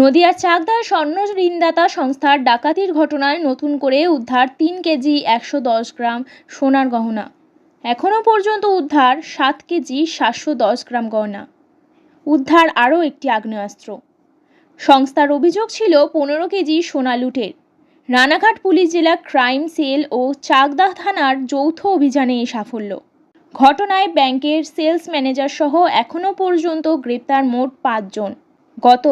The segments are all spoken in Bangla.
নদিয়ার চাকদার স্বর্ণ ঋণদাতা সংস্থার ডাকাতির ঘটনায় নতুন করে উদ্ধার তিন কেজি একশো দশ গ্রাম সোনার গহনা। এখনও পর্যন্ত উদ্ধার সাত কেজি সাতশো দশ গ্রাম গহনা। উদ্ধার আরও একটি আগ্নেয়াস্ত্র। সংস্থার অভিযোগ ছিল পনেরো কেজি সোনা লুটের। রানাঘাট পুলিশ জেলা ক্রাইম সেল ও চাকদা থানার যৌথ অভিযানে এই সাফল্য। ঘটনায় ব্যাংকের সেলস ম্যানেজার সহ এখনও পর্যন্ত গ্রেপ্তার মোট পাঁচজন। গত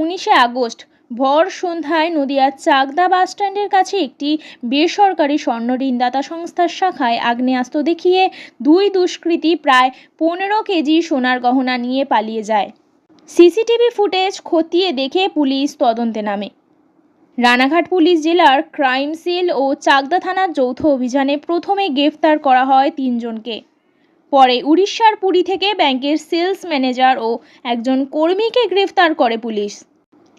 উনিশে আগস্ট, ভর সন্ধ্যায় নদিয়ার চাকদা বাসস্ট্যান্ডের কাছে একটি বেসরকারি স্বর্ণ ঋণদাতা সংস্থার শাখায় আগ্নেয়াস্ত্র দেখিয়ে দুই দুষ্কৃতী প্রায় পনেরো কেজি সোনার গহনা নিয়ে পালিয়ে যায়। সিসিটিভি ফুটেজ খতিয়ে দেখে পুলিশ তদন্তে নামে। রানাঘাট পুলিশ জেলার ক্রাইম সেল ও চাকদা থানার যৌথ অভিযানে প্রথমে গ্রেফতার করা হয় তিনজনকে। পরে উড়িষ্যার পুরী থেকে ব্যাংকের সেলস ম্যানেজার ও একজন কর্মীকে গ্রেফতার করে পুলিশ।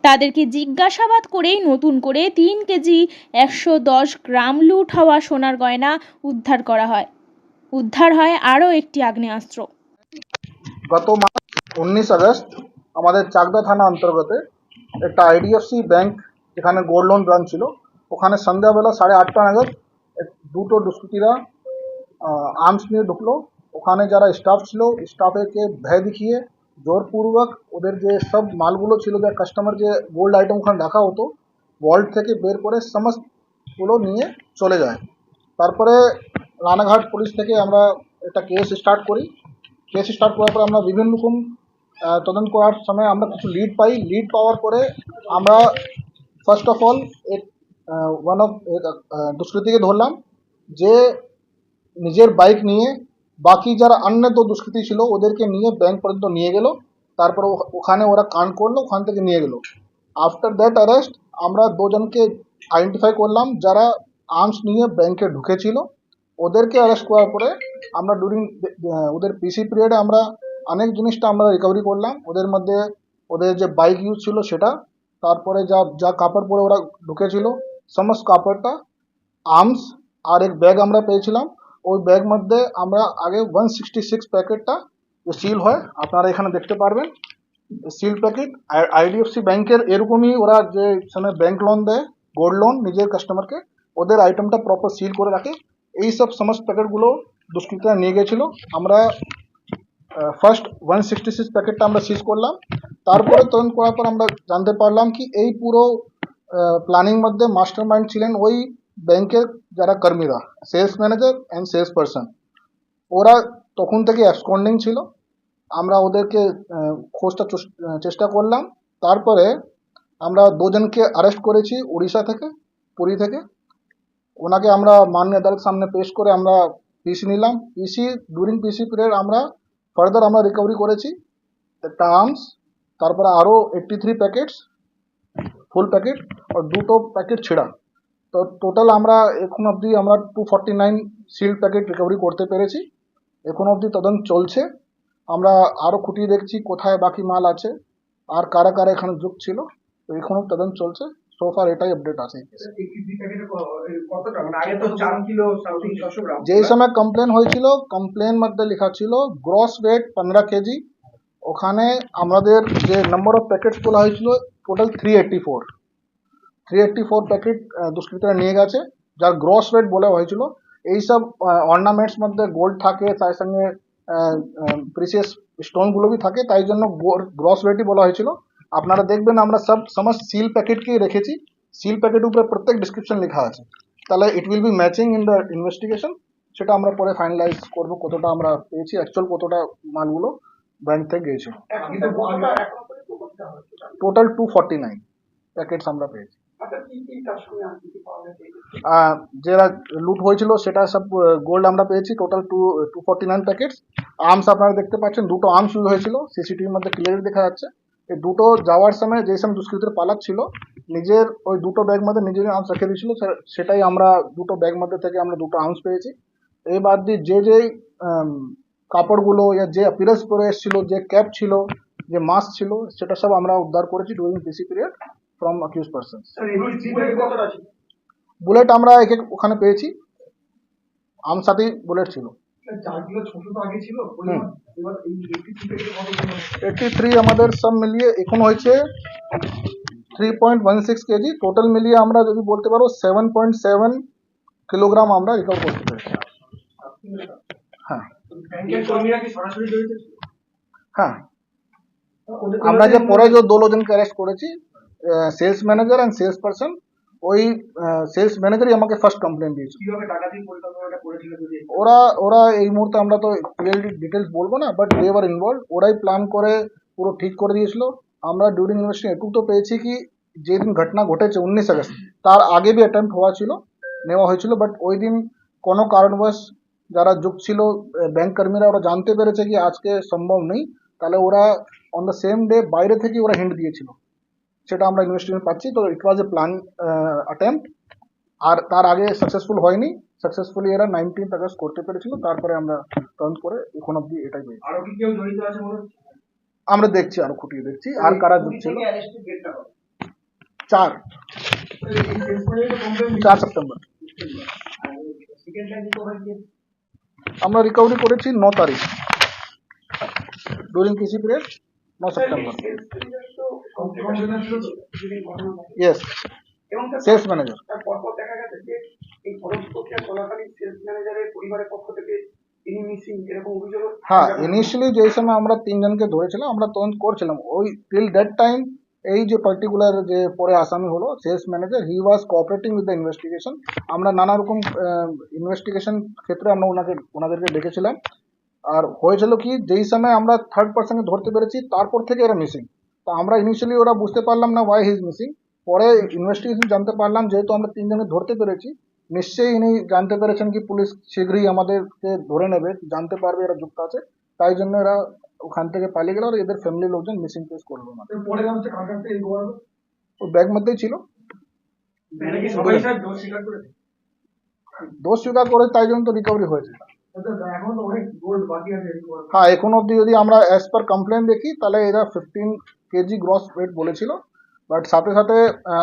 তাদেরকে জিজ্ঞাসাবাদ করেই নতুন করে তিন কেজি একশো দশ গ্রাম লুট হওয়া সোনার গয়না উদ্ধার করা হয়। উদ্ধার হয় আরও একটি আগ্নেয়াস্ত্র। গত মাস উনিশ আগস্ট আমাদের চাকদা থানা অন্তর্গত একটা আইডিএফসি ব্যাংক যেখানে গোল্ড লোন ব্রাঞ্চ ছিল, ওখানে সন্ধ্যাবেলা সাড়ে আটটা নাগাদ দুটো দুষ্কৃতীরা আর্মস নিয়ে ঢুকলো। ওখানে যারা স্টাফ ছিল স্টাফেকে ভয় দেখিয়ে জোরপূর্বক ওদের যে সব মালগুলো ছিল, যে কাস্টমার যে গোল্ড আইটেম ওখানে রাখা হতো ওয়ার্ল্ড থেকে বের করে সমস্তগুলো নিয়ে চলে যায়। তারপরে রানাঘাট পুলিশ থেকে আমরা একটা কেস স্টার্ট করি। কেস স্টার্ট করার পরে আমরা বিভিন্ন রকম তদন্ত করার সময় আমরা কিছু লিড পাই। লিড পাওয়ার পরে আমরা ফার্স্ট অফ অল এক ওয়ান অফ দুষ্কৃতীকে ধরলাম। যে নিজের বাইক নিয়ে বাকি যারা অন্য তো দুষ্কৃতী ছিল, ওদেরকে নিয়ে ব্যাংক পর্যন্ত নিয়ে গেল। তারপর ওখানে ওরা কান করল, ওখান থেকে নিয়ে গেল। আফটার দ্যাট অ্যারেস্ট আমরা দুজনকে আইডেন্টিফাই করলাম, যারা আর্মস নিয়ে ব্যাংকে ঢুকেছিল। ওদেরকে অ্যারেস্ট করার পরে আমরা ডিউরিং ওদের পিসি পিরিয়ডে আমরা অনেক জিনিসটা আমরা রিকভারি করলাম। ওদের মধ্যে ওদের যে বাইক ইউজ ছিল সেটা, তারপরে যা যা কাপড় পরে ওরা ঢুকেছিল, সমস্ত কাপড়টা আর্মস আর এক ব্যাগ আমরা পেয়েছিলাম। ওই ব্যাগ মধ্যে আমরা আগে ওয়ান সিক্সটি সিক্স প্যাকেটটা সিল হয়। আপনারা এখানে দেখতে পারবেন। সিল প্যাকেট আইডিএফসি ব্যাংকের এরকমই ওরা যে সময় ব্যাংক লোন দেয় গোল্ড লোন নিজের কাস্টমারকে ওদের আইটেমটা প্রপার সিল করে রাখে। এই সব সমস্ত প্যাকেটগুলো দুষ্কৃতীরা নিয়ে গেছিল। আমরা ফার্স্ট ওয়ান সিক্সটি সিক্স প্যাকেটটা আমরা সিজ করলাম। তারপরে তদন্ত করার পর আমরা জানতে পারলাম কি এই পুরো প্ল্যানিং মধ্যে মাস্টার মাইন্ড ছিলেন ওই ব্যাংকের যারা কর্মীরা sales manager and sales person ওরা তখন থেকে অ্যাবসকন্ডিং ছিল। আমরা ওদেরকে খোঁজটা চেষ্টা করলাম। তারপরে আমরা দুজনকে অ্যারেস্ট করেছি উড়িষ্যা থেকে, পুরী থেকে। ওনাকে আমরা মাননীয় আদালত সামনে পেশ করে আমরা পিসি নিলাম। পিসি ডিউরিং পিসি পিরিয়ড আমরা ফার্দার আমরা রিকভারি করেছি। একটা আর্মস তারপরে আরও eighty three packets full packet আর দুটো প্যাকেট ছেঁড়া। তো টোটাল আমরা এখন অবধি আমরা two forty nine seal packet recovery করতে পেরেছি। এখন অবধি তদন্ত চলছে। আমরা আরও খুঁটিয়ে দেখছি কোথায় বাকি মাল আছে, আর কারা কারা এখানে যুগ ছিল। তো এখনও তদন্ত চলছে। সোফার এটাই আপডেট আছে। যেই সময় কমপ্লেন হয়েছিল কমপ্লেন মধ্যে লেখা ছিল গ্রস ওয়েট পনেরো কেজি। ওখানে আমাদের যে নাম্বার অফ প্যাকেট তোলা হয়েছিল total three eighty four three eighty four packet দুষ্কৃতীরা নিয়ে গেছে যার গ্রস ওয়েট বলা হয়েছিল। এইসব অর্নামেন্টস মধ্যে গোল্ড থাকে তার সঙ্গে প্রিসিয়াস স্টোনগুলো বি থাকে তাই জন্য গ্রস ওয়েটই বলা হয়েছিল। আপনারা দেখবেন আমরা সব সমস্ত সিল প্যাকেটকেই রেখেছি সিল প্যাকেটের উপরে প্রত্যেক ডিসক্রিপশন লেখা আছে। তাহলে it will be matching in the investigation সেটা আমরা পরে ফাইনালাইজ করব কতটা আমরা পেয়েছি অ্যাকচুয়াল কতটা মালগুলো ব্যাংক থেকে গিয়েছিল। Total two forty nine packets আমরা পেয়েছি। আচ্ছা যেটা লুট হয়েছিল, সেটা সব গোল্ড আমরা পেয়েছি total two two forty nine packets arms আপনারা দেখতে পাচ্ছেন, দুটো আর্মস ইউজ হয়েছিল সিসিটিভির মধ্যে ক্লিয়ার দেখা যাচ্ছে। এই দুটো যাওয়ার সময় যে সময় দুষ্কৃতীরা পালাচ্ছিল নিজের ওই দুটো ব্যাগ মধ্যে নিজের আর্মস রেখে দিয়েছিল সেটাই আমরা দুটো ব্যাগ মধ্যে থেকে আমরা দুটো আর্মস পেয়েছি। এই বাদ দিয়ে যে যে কাপড়গুলো, ইয়া, যে অ্যাপিয়ারেন্স পরে এসেছিল, যে ক্যাপ ছিল, যে মাস্ক ছিল, সেটা সব আমরা উদ্ধার করেছি during PC period from accused person bullet আমরা এক ওখানে পেয়েছি। আম সাথেই বুলেট ছিল। এইটি থ্রি আমাদের সব মিলিয়ে এখন হয়েছে three point one six KG total মিলিয়ে আমরা যদি বলতে পারো সেভেন পয়েন্ট সেভেন কিলোগ্রাম আমরা রিকভার করতে পেরেছি। হ্যাঁ? হ্যাঁ। আমরা যে পরে যে দো লোজনকে অ্যারেস্ট করেছি sales manager and sales person ওই সেলস ম্যানেজারই আমাকে ফার্স্ট কমপ্লেন দিয়েছে। কীভাবে টাকাতির পরিকল্পনাটা করেছিল যদি একটু- ওরা ওরা এই মুহূর্তে আমরা তো ক্লিয়ারলি ডিটেলস বলব না বাট দে আর ইনভলভ ওরাই প্ল্যান করে পুরো ঠিক করে দিয়েছিল। আমরা ডিউরিং ইনভেস্টিগেশন এটুকু তো পেয়েছি কি যেদিন ঘটনা ঘটেছে উনিশ আগস্ট তার আগে বি অ্যাটেম্প হওয়া ছিল নেওয়া হয়েছিল বাট ওই দিন কোনো কারণবশ যারা যুগ ছিল ব্যাংক কর্মীরা ওরা জানতে পেরেছে কি আজকে সম্ভব নেই। তাহলে ওরা অন দ্য সেম ডে বাইরে থেকে ওরা হিন্ট দিয়েছিল। সেটা আমরা ইনভেস্টিগেশন পাচ্ছি। তো ইট ওয়াজ এ প্ল্যান অ্যাটেম্প আর তার আগে সাকসেসফুল হয়নি। সাকসেসফুলি এরা নাইনটিন আগস্ট করতে পেরেছিল। তারপরে আমরা টার্ন করে এখন অব্দি এটাই পেয়েছি। আরও কি কেউ জড়িত আছে আমরা দেখছি আরও খুঁটিয়ে দেখছি। আর কারা যুগ ছিল চার। চার সেপ্টেম্বর আমরা রিকভারি করেছি ন তারিখ। ডুরিং কৃষি পিরিয়ড ন সেপ্টেম্বর ইয়েস সেলস ম্যানেজার পরপর দেখা গেছে যে এই খরচ প্রক্রিয়া চলাকালীন সেলস ম্যানেজারের পরিবারের পক্ষ থেকে হ্যাঁ ইনিশিয়ালি যে সময় আমরা তিনজনকে ধরেছিলাম আমরা তদন্ত করছিলাম। ওই টিল দ্যাট টাইম এই যে পার্টিকুলার যে পরে আসামি হলো sales manager he was cooperating with the investigation আমরা নানা রকম ইনভেস্টিগেশন ক্ষেত্রে আমরা ওনাকে ওনাদেরকে ডেকেছিলাম। আর হয়েছিল কি যেই সময় আমরা থার্ড পার্সনকে ধরতে পেরেছি তারপর থেকে এরা মিসিং তো আমরা ইনিশিয়ালি ওরা বুঝতে পারলাম না ওয়াই হিজ মিসিং পরে ইনভেস্টিগেশন জানতে পারলাম যেহেতু আমরা তিনজনকে ধরতে পেরেছি নিশ্চয়ই ইনি জানতে পেরেছেন কি পুলিশ শীঘ্রই আমাদেরকে ধরে নেবে জানতে পারবে এরা যুক্ত আছে। তাই জন্য এরা ওখান থেকে পালিয়ে গেল আর এদের ফ্যামিলির লোকজন মিসিং কেস করল না ওই ব্যাগ মধ্যেই ছিল। মানে দোষ স্বীকার করে তাই জন্য তো রিকভারি হয়েছে। রিকভার হ্যাঁ এখন অবধি যদি আমরা অ্যাজ পার কমপ্লেন দেখি তাহলে এরা ফিফটিন কেজি গ্রস ওয়েট বলেছিল। বাট সাথে সাথে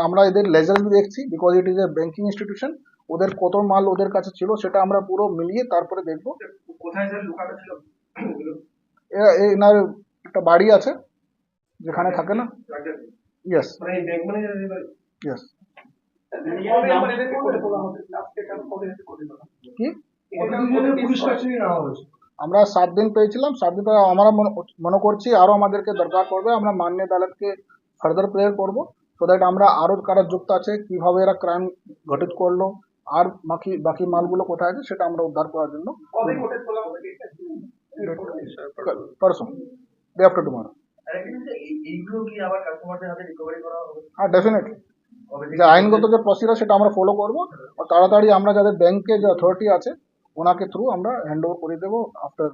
আমরা এদের লেজার দেখছি because it is a banking institution ওদের কত মাল ওদের কাছে ছিল সেটা আমরা পুরো মিলিয়ে তারপরে দেখব। এনার একটা বাড়ি আছে যেখানে থাকে না। ইয়েস মানে ইয়েস হবে? কি? আমরা সাত দিন পেয়েছিলাম সাত দিন পরে আমরা মনে- করছি আরও আমাদেরকে দরকার পড়বে আমরা মান্য আদালতকে ফার্দার প্রেয়ার করব সো দ্যাট আমরা আরও কারা যুক্ত আছে কীভাবে এরা ক্রাইম ঘটিত করল আর বাকি বাকি মালগুলো কোথায় আছে সেটা আমরা উদ্ধার করার জন্য পারসো ডে আফটার টুমারো হ্যাঁ ডেফিনেটলি যে আইনগত যে প্রসিজার সেটা আমরা ফলো করব আর তাড়াতাড়ি আমরা যাদের ব্যাংকে যে অথরিটি আছে ওনাকে থ্রু আমরা হ্যান্ড ওভার করে দেবো আফটার